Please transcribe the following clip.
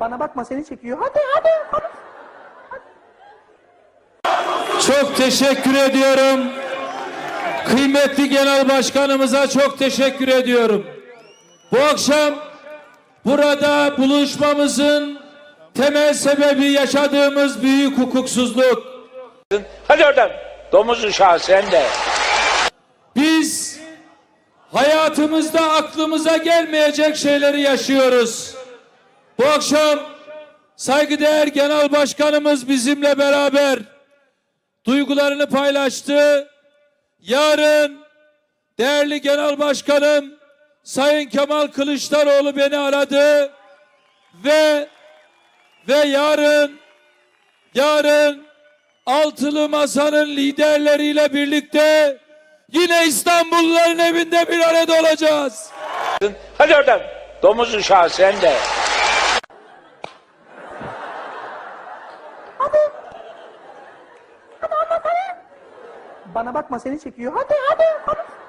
Bana bakma seni çekiyor. Hadi hadi konuş. Çok teşekkür ediyorum. Kıymetli Genel Başkanımıza çok teşekkür ediyorum. Bu akşam burada buluşmamızın temel sebebi yaşadığımız büyük hukuksuzluk. Hadi oradan. Domuz uşağı sen de. Biz hayatımızda aklımıza gelmeyecek şeyleri yaşıyoruz. Bu akşam saygıdeğer Genel Başkanımız bizimle beraber duygularını paylaştı. Yarın değerli Genel Başkanım Sayın Kemal Kılıçdaroğlu beni aradı ve ve yarın yarın altılı masanın liderleriyle birlikte yine İstanbulluların evinde bir arada olacağız. Hadi oradan. Domuz uşağı sen de. Bana bakma seni çekiyor. Hadi hadi konuş.